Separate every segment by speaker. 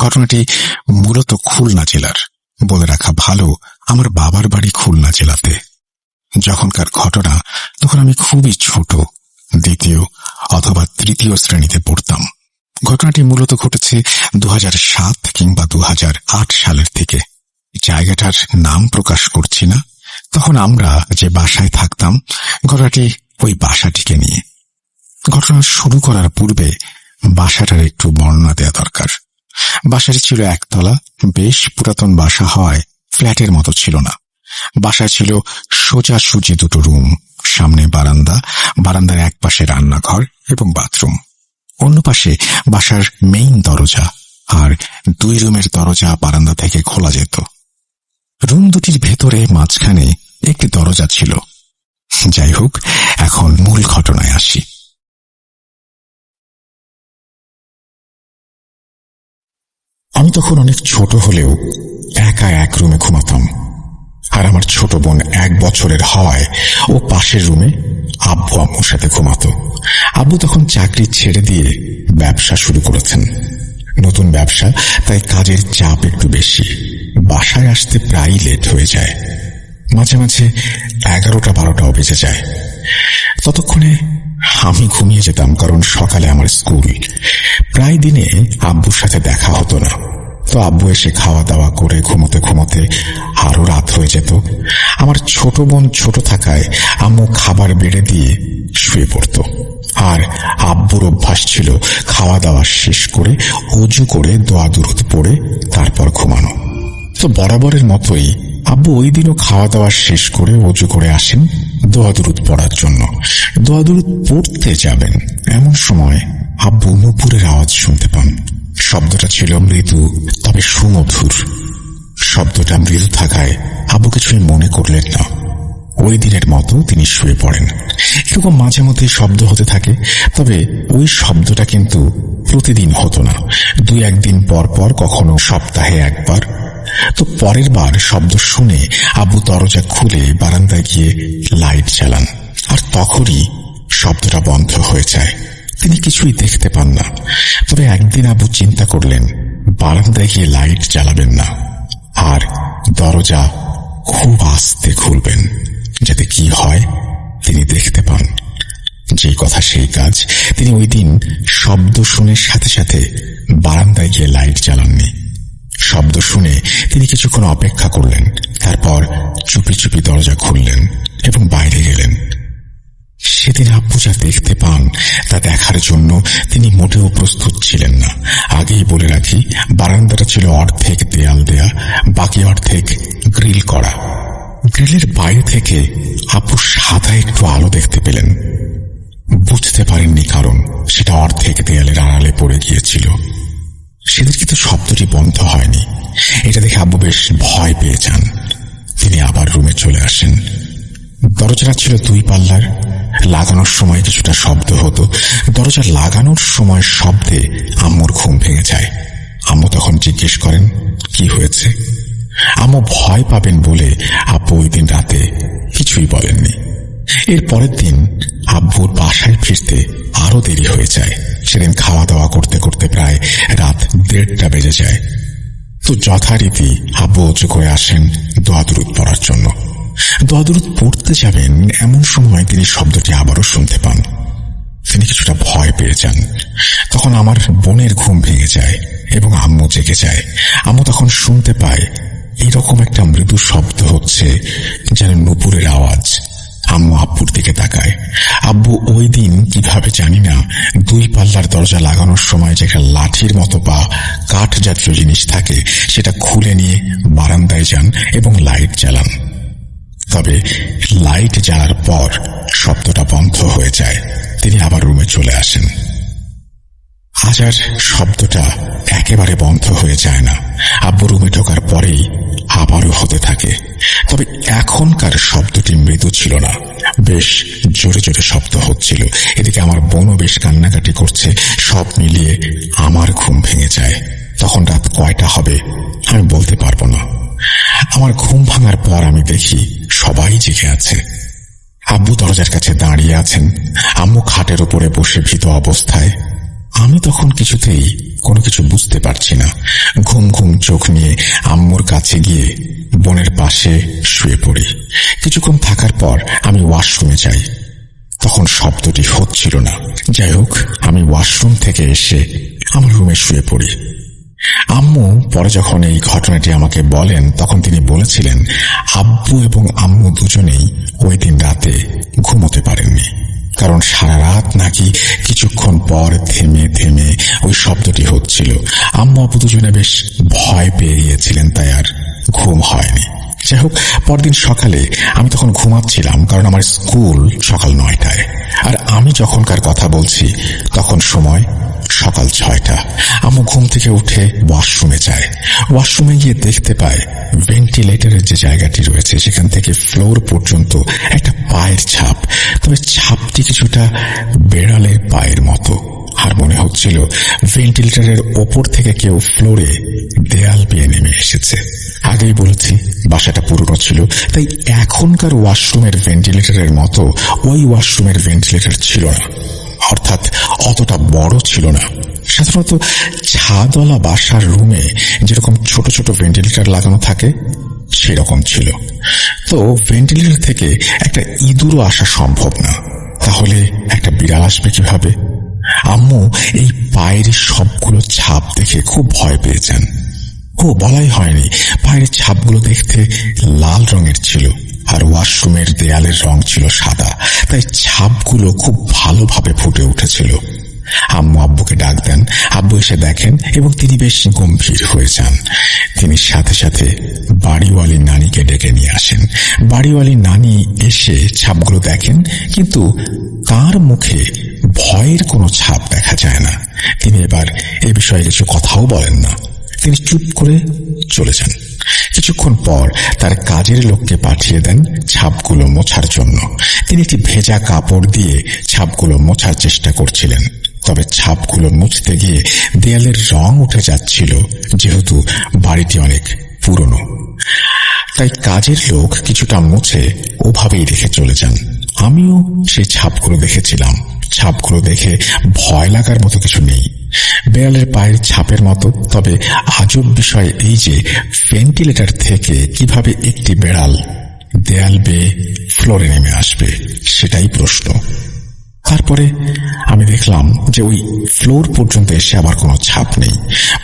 Speaker 1: ঘটনাটি মূলত খুলনা জেলার। বলে রাখা ভালো, আমার বাবার বাড়ি খুলনা জেলাতে। যখনকার ঘটনা, তখন আমি খুবই ছোট। দ্বিতীয় অথবা তৃতীয় শ্রেণীতে পড়তাম। ঘটনাটি মূলত ঘটেছে দু সাত কিংবা দু হাজার আট সালের থেকে জায়গাটার নাম প্রকাশ করছি না। তখন আমরা যে বাসায় থাকতাম ঘটনাটি ওই বাসাটিকে নিয়ে। ঘটনা শুরু করার পূর্বে বাসাটার একটু বর্ণনা দেওয়া দরকার। বাসাটি ছিল একতলা, বেশ পুরাতন বাসা হওয়ায় ফ্ল্যাটের মতো ছিল না। বাসায় ছিল সোজা সুজি দুটো রুম, সামনে বারান্দা, বারান্দার এক পাশে রান্নাঘর এবং বাথরুম। অন্য পাশে বাসার মেইন দরজা আর দুই রুমের দরজা বারান্দা থেকে খোলা যেত। রুম দুটির ভেতরে মাঝখানে একটি দরজা ছিল। যাই হোক, এখন মূল ঘটনায় আসি। আমি তখন অনেক ছোট হলেও একা এক রুমে ঘুমাতাম। আর আমার ছোট বোন এক বছরের হওয়ায় ও পাশের রুমে আব্বু আম্মুর সাথে ঘুমাতো। আব্বু তখন চাকরি ছেড়ে দিয়ে ব্যবসা শুরু করেছেন। নতুন ব্যবসা, তাই কাজের চাপ একটু বেশি। বাসায় আসতে প্রায়ই লেট হয়ে যায়। মাঝে মাঝে এগারোটা বারোটাও বেজে যায়। ততক্ষণে আমি ঘুমিয়ে যেতাম কারণ সকালে আমার স্কুল প্রায় দিনে আব্বুর সাথে দেখা হতো না। তো আব্বু এসে খাওয়া দাওয়া করে ঘুমোতে ঘুমোতে আরও রাত হয়ে যেত। আমার ছোট বোন ছোট থাকায় আম্মু খাবার বেড়ে দিয়ে শুয়ে পড়ত। আর আব্বুর অভ্যাস ছিল খাওয়া দাওয়া শেষ করে উজু করে দোয়া দুরুদ পড়ে তারপর ঘুমানো। তো বরাবরের মতোই আব্বু ওই দিনও খাওয়া দাওয়া শেষ করে অজু করে আসেন দোয়াদুরুদ পড়ার জন্য। দোয়াদুরুদ পড়তে যাবেন। এমন সময় আব্বু নুপুরের আওয়াজ শুনতে পান। শব্দটা ছিল মৃদু, তবে সুমধুর। শব্দটা মৃদু থাকায় আব্বু কিছুই মনে করলেন না। ওই দিনের মতো তিনি শুয়ে পড়েন। এরকম মাঝে মধ্যে শব্দ হতে থাকে, তবে ওই শব্দটা কিন্তু প্রতিদিন হতো না। দুই একদিন পর পর কখনো সপ্তাহে একবার তো পরের বার শব্দ শুনে আব্বু দরজা খুলে বারান্দায় গিয়ে লাইট চালান আর তখনই শব্দটা বন্ধ হয়ে যায়। তিনি কিছুই দেখতে পান না। তবে একদিন আবু চিন্তা করলেন, বারান্দায় গিয়ে লাইট জ্বালাবেন না। আর দরজা খুব আস্তে খুলবেন, যাতে কি হয় তিনি দেখতে পান। যেই কথা সেই কাজ। তিনি ওই দিন শব্দ শুনে সাথে সাথে বারান্দায় গিয়ে লাইট জ্বালাননি। শব্দ শুনে তিনি কিছুক্ষণ অপেক্ষা করলেন। তারপর চুপি চুপি দরজা খুললেন এবং বাইরে গেলেন। সেদিন আব্বু যা দেখতে পান তা দেখার জন্য তিনি মোটেও প্রস্তুত ছিলেন না। আগেই বলে রাখি, বারান্দাটা ছিল অর্ধেক দেয়াল দেয়া, বাকি অর্ধেক গ্রিল করা। গ্রিলের বাইরে থেকে আব্বু সাদা একটু আলো দেখতে পেলেন। বুঝতে পারেননি কারণ সেটা অর্ধেক দেয়ালের আড়ালে পড়ে গিয়েছিল। সেদিন কিন্তু শব্দটি বন্ধ হয়নি। এটা দেখে আব্বু বেশ ভয় পেয়ে যান। তিনি আবার রুমে চলে আসেন। দরজাটা ছিল দুই পাল্লার। লাগানোর সময় কিছুটা শব্দ হতো। দরজা লাগানোর সময় শব্দে আম্মুর ঘুম ভেঙে যায়। আম্মু তখন জিজ্ঞেস করেন, কি হয়েছে? আম্মু ভয় পাবেন বলে আব্বু ওই দিন রাতে কিছুই বলেননি। এর পরের দিন আব্বুর বাসায় ফিরতে আরও দেরি হয়ে যায়। সেদিন খাওয়া দাওয়া করতে করতে প্রায় রাত দেড়টা বেজে যায়। তো যথারীতি আব্বু উঁচু করে আসেন দোয়াদুরুদ পড়ার জন্য। দোয়াদুরুদ পড়তে যাবেন এমন সময় তিনি শব্দটি আবারও শুনতে পান। তিনি কিছুটা ভয় পেয়ে যান। তখন আমার বোনের ঘুম ভেঙে যায় এবং আম্মু জেগে যায়। আম্মু তখন শুনতে পায়, এরকম একটা মৃদু শব্দ হচ্ছে যেন নুপুরের আওয়াজ। আম্মু আব্বুর দিকে তাকায়। আব্বু ওই দিন কীভাবে জানি না, দুই পাল্লার দরজা লাগানোর সময় যেখানে লাঠির মতো বা কাঠ জাতীয় জিনিস থাকে, সেটা খুলে নিয়ে বারান্দায় যান এবং লাইট জ্বালান। তবে লাইট জ্বালার পর শব্দটা বন্ধ হয়ে যায়। তিনি আবার রুমে চলে আসেন। আজ আর শব্দটা একেবারে বন্ধ হয়ে যায় না। আব্বু রুমে ঢোকার পরেই আবারও হতে থাকে। তবে এখনকার শব্দটি মৃদু ছিল না। বেশ জোরে জোরে শব্দ হচ্ছিল। এদিকে আমার বোনও বেশ কান্নাকাটি করছে। সব মিলিয়ে আমার ঘুম ভেঙে যায়। তখন রাত কয়টা হবে আমি বলতে পারব না। আমার ঘুম ভাঙার পর আমি দেখি সবাই জেগে আছে। আব্বু দরজার কাছে দাঁড়িয়ে আছেন। আম্মু খাটের উপরে বসে ভীত অবস্থায় আমি তখন কিছুতেই কোনো কিছু বুঝতে পারছি না। ঘুম ঘুম চোখ নিয়ে আম্মুর কাছে গিয়ে বোনের পাশে শুয়ে পড়ি। কিছুক্ষণ থাকার পর আমি ওয়াশরুমে যাই। তখন শব্দটি হচ্ছিল না। যাই হোক, আমি ওয়াশরুম থেকে এসে আমার রুমে শুয়ে পড়ি। আম্মু পরে যখন এই ঘটনাটি আমাকে বলেন, তখন তিনি বলেছিলেন, আব্বু এবং আম্মু দুজনেই ওই দিন রাতে ঘুমোতে পারেননি। কারণ সারা রাত নাকি কিছুক্ষণ পর থেমে থেমে ওই শব্দটি হচ্ছিল। আম্মু আপু দুজনে বেশ ভয় পেয়ে গিয়েছিলেন, তাই আর ঘুম হয়নি। যাই হোক পরদিন সকালে আমি তখন ঘুমাচ্ছিলাম, কারণ আমার স্কুল সকাল নয়টায়। আর আমি যখনকার কথা বলছি, তখন সময় সকাল ছয়টা। আমু ঘুম থেকে উঠে ওয়াশরুমে যায়। ওয়াশরুমে গিয়ে দেখতে পায় ভেন্টিলেটরের যে জায়গাটি রয়েছে, সেখান থেকে ফ্লোর পর্যন্ত একটা পায়ের ছাপ। তবে ছাপটি কিছুটা বেড়ালে পায়ের মতো। আর মনে হচ্ছিল ভেন্টিলেটরের ওপর থেকে কেউ ফ্লোরে দেয়াল পেয়ে নেমে এসেছে। আগেই বলেছি, বাসাটা পুরনো ছিল, তাই এখনকার ওয়াশরুমের ভেন্টিলেটরের মতো ওই ওয়াশরুমের ভেন্টিলেটর ছিল না। অর্থাৎ অতটা বড় ছিল না। সাধারণত ছাদওয়ালা বাসার রুমে যেরকম ছোট ছোট ভেন্টিলেটর লাগানো থাকে, সেরকম ছিল। তো ভেন্টিলেটর থেকে একটা ইঁদুরও আসা সম্ভব না। তাহলে একটা বিড়াল আসবে কীভাবে? আম্মু, এই পায়ের সবগুলো ছাপ দেখে খুব ভয় পেয়েছেন। ও বলাই হয়নি। পায়ের ছাপগুলো দেখতে লাল রঙের ছিল আর ওয়াশরুমের দেয়ালের রং ছিল সাদা। তাই ছাপগুলো খুব ভালোভাবে ফুটে উঠেছিল। আম্মু আব্বুকে ডাক দেন। আব্বু এসে দেখেন এবং তিনি বেশ গম্ভীর হয়ে যান। তিনি সাথে সাথে বাড়িওয়ালি নানিকে ডেকে নিয়ে আসেন। বাড়িওয়ালি নানি এসে ছাপগুলো দেখেন, কিন্তু তার মুখে ভয়ের কোনো ছাপ দেখা যায় না। তিনি এবার এ বিষয়ে কিছু কথাও বলেন না। তিনি চুপ করে চলে যান। কিছুক্ষণ পর তার কাজের লোককে পাঠিয়ে দেন ছাপগুলো মোছার জন্য। তিনি একটি ভেজা কাপড় দিয়ে ছাপগুলো মোছার চেষ্টা করছিলেন। তবে ছাপগুলো মুছতে গিয়ে দেয়ালের রং উঠে যাচ্ছিল, যেহেতু বাড়িটি অনেক পুরনো। তাই কাজের লোক কিছুটা মুছে ওভাবেই রেখে চলে যান। আমিও সেই ছাপগুলো দেখেছিলাম। ছাপগুলো দেখে ভয় লাগার মতো কিছু নেই। বেড়ালের পায়ের ছাপের মতো। তবে আজব বিষয় এই যে ভেন্টিলেটর থেকে কীভাবে একটি বেড়াল দেয়াল বেয়ে ফ্লোরে নেমে আসবে, সেটাই প্রশ্ন। তারপরে আমি দেখলাম যে ওই ফ্লোর পর্যন্ত এসে আবার কোনো ছাপ নেই।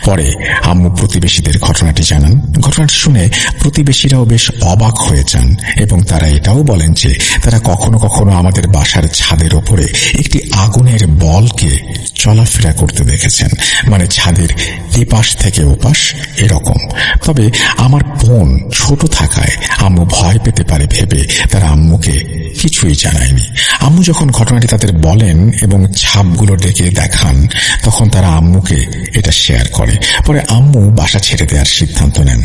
Speaker 1: পরে আম্মু প্রতিবেশীদের ঘটনাটি জানান। ঘটনাটি শুনে প্রতিবেশীরাও বেশ অবাক হয়ে যান এবং তারা এটাও বলেন যে তারা কখনো কখনো আমাদের বাসার ছাদের ওপরে একটি আগুনের বলকে চলাফেরা করতে দেখেছেন। মানে ছাদের এপাশ থেকে ওপাশ এরকম। তবে আমার বোন ছোট থাকায় আম্মু ভয় পেতে পারে ভেবে তারা আম্মুকে কিছুই জানায়নি। আম্মু যখন ঘটনাটি তাদের বলেন এবং ছাপগুলো ডেকে দেখান, তখন তারা আম্মুকে এটা শেয়ার করে। পরে আম্মু বাসা ছেড়ে দেওয়ার সিদ্ধান্ত নেন।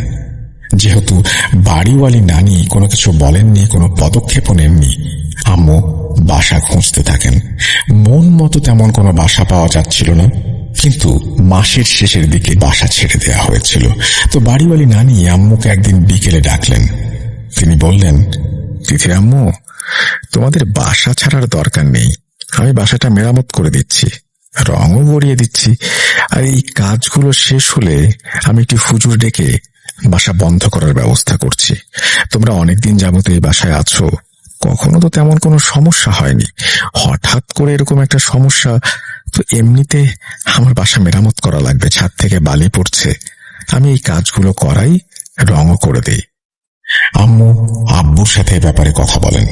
Speaker 1: যেহেতু বাড়িওয়ালি নানি কোনো কিছু বলেননি, কোনো পদক্ষেপও নেননি, আম্মু বাসা খুঁজতে থাকেন। মন মতো তেমন কোনো বাসা পাওয়া যাচ্ছিল না, কিন্তু মাসের শেষের দিকে বাসা ছেড়ে দেওয়া হয়েছিল। তো বাড়িওয়ালি নানি আম্মুকে একদিন বিকেলে ডাকলেন। তিনি বললেন তিথি আম্মু তোমাদের বাসা ছাড়ার দরকার নেই। আমি বাসাটা মেরামত করে দিচ্ছি। রঙও গড়িয়ে দিচ্ছি। আর এই কাজগুলো শেষ হলে আমি একটি ফুজুর ডেকে বাসা বন্ধ করার ব্যবস্থা করছি। তোমরা অনেকদিন যাবত এই বাসায় আছো। কখনো তো তেমন কোনো সমস্যা হয়নি। হঠাৎ করে এরকম একটা সমস্যা, তো এমনিতে আমার বাসা মেরামত করা লাগবে। ছাদ থেকে বালি পড়ছে। আমি এই কাজগুলো করাই, রঙও করে দেই। আম্মু, আব্বুর সাথে ব্যাপারে কথা বলেন।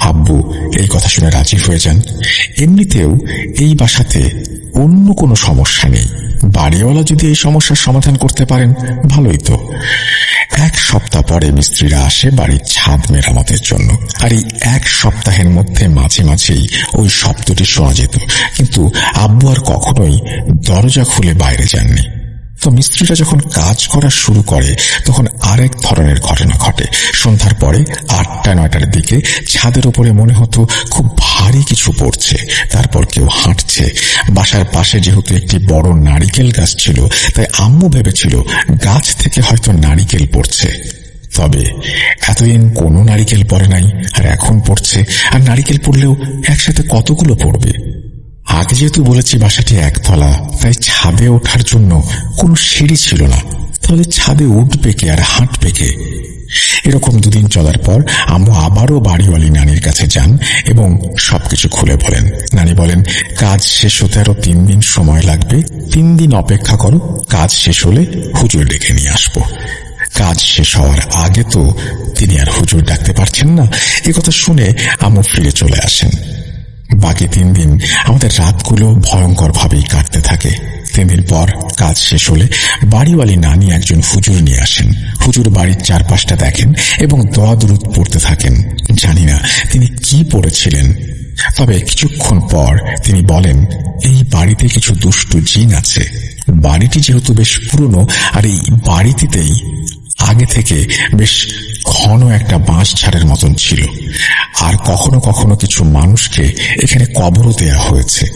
Speaker 1: আব্বু এই কথা শুনে রাজি হয়ে যান। এমনিতেও এই বাসাতে অন্য কোনো সমস্যা নেই। বাড়িওয়ালা যদি এই সমস্যার সমাধান করতে পারেন, ভালোই তো। এক সপ্তাহ পরে মিস্ত্রিরা আসে বাড়ির ছাদ মেরামতের জন্য। আর এই এক সপ্তাহের মধ্যে মাঝে মাঝেই ওই শব্দটি শোনা যেত। কিন্তু আব্বু আর কখনোই দরজা খুলে বাইরে যাননি। তো মিস্ত্রিরা যখন কাজ করা শুরু করে, তখন আরেক ধরনের ঘটনা ঘটে। সন্ধ্যার পরে আটটা, নয়টার দিকে ছাদের উপরে মনে হতো খুব ভারী কিছু পড়ছে, তারপর কেউ হাঁটছে। বাসার পাশে যেহেতু একটি বড় নারিকেল গাছ ছিল, তাই আম্মু ভেবেছিল গাছ থেকে হয়তো নারিকেল পড়ছে। তবে এতদিন কোনো নারিকেল পড়ে নাই, আর এখন পড়ছে, আর নারিকেল পড়লেও একসাথে কতগুলো পড়বে? যেহেতু বলেছি বাসাটি একতলা, তাই ছাদে ওঠার জন্য কোনো সিঁড়ি ছিল না। তাহলে ছাদে উঠবে কে আর হাঁটবে কে? এরকম দুদিন চলার পর আম্মু আবারও বাড়িওয়ালি নানির কাছে যান এবং সবকিছু খুলে বলেন। নানি বলেন, কাজ শেষ হতে আরও তিন দিন সময় লাগবে। তিন দিন অপেক্ষা করো, কাজ শেষ হলে হুজুর ডেকে নিয়ে আসব। কাজ শেষ হওয়ার আগে তো তিনি আর হুজুর ডাকতে পারছেন না। কথা শুনে আম্মু ফিরে চলে আসেন। বাকি তিন দিন আমাদের রাতগুলো ভয়ঙ্কর ভাবেই কাটতে থাকে। তিন দিন পর কাজ শেষ হলে বাড়িওয়ালি নানি একজন হুজুর নিয়ে আসেন। হুজুর বাড়ির চারপাশটা দেখেন এবং দোয়া দুরুদ পড়তে থাকেন। জানি না তিনি কি পড়েছিলেন। তবে কিছুক্ষণ পর তিনি বলেন, এই বাড়িতে কিছু দুষ্টু জিন আছে। বাড়িটি যেহেতু বেশ পুরনো, আর এই বাড়িটিতেই আগে থেকে বেশ ঘন একটা বাঁশ ঝাড়ের মতন ছিল। আর কখনো কখনো কিছু মানুষকে এখানে কবরও দেয়া হয়েছে।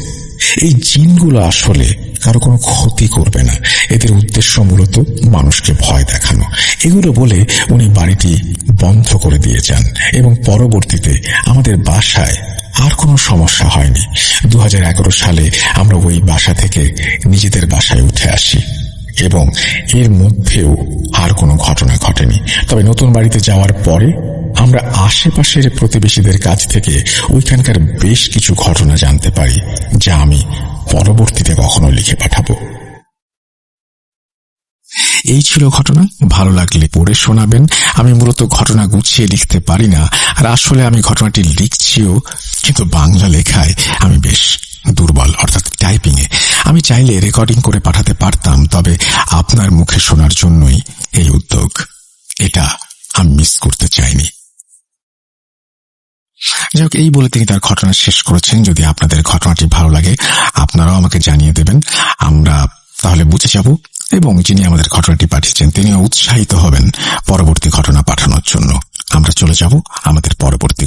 Speaker 1: এই জিনগুলো আসলে কারও কোনো ক্ষতি করবে না। এদের উদ্দেশ্য মূলত মানুষকে ভয় দেখানো। এগুলো বলে উনি বাড়িটি বন্ধ করে দিয়ে যান এবং পরবর্তীতে আমাদের বাসায় আর কোনো সমস্যা হয়নি। দু হাজার এগারো সালে আমরা ওই বাসা থেকে নিজেদের বাসায় উঠে আসি। এবং এর মধ্যেও আর কোনো ঘটনা ঘটেনি। তবে নতুন বাড়িতে যাওয়ার পরে আমরা আশেপাশের প্রতিবেশীদের কাছ থেকে ওইখানকার বেশ কিছু ঘটনা জানতে পারি, যা আমি পরবর্তীতে কখনো লিখে পাঠাবো। এই ছিল ঘটনা। ভালো লাগলে পড়ে শোনাবেন। আমি মূলত ঘটনা গুছিয়ে লিখতে পারি না। আর আসলে আমি ঘটনাটি লিখছিও, কিন্তু বাংলা লেখায় আমি বেশ দুর্বল, অর্থাৎ টাইপিং এ আমি চাইলে রেকর্ডিং করে পাঠাতে পারতাম, তবে আপনার মুখে শোনার জন্যই এই উদ্যোগ। এটা আমি মিস করতে চাইনি। যাই হোক এই বলে তিনি তার ঘটনা শেষ করেছেন। যদি আপনাদের ঘটনাটি ভালো লাগে, আপনারাও আমাকে জানিয়ে দেবেন। আমরা তাহলে বুঝে যাব, এবং যিনি আমাদের ঘটনাটি পাঠিয়েছেন, তিনিও উৎসাহিত হবেন পরবর্তী ঘটনা পাঠানোর জন্য। আমরা চলে যাব আমাদের পরবর্তী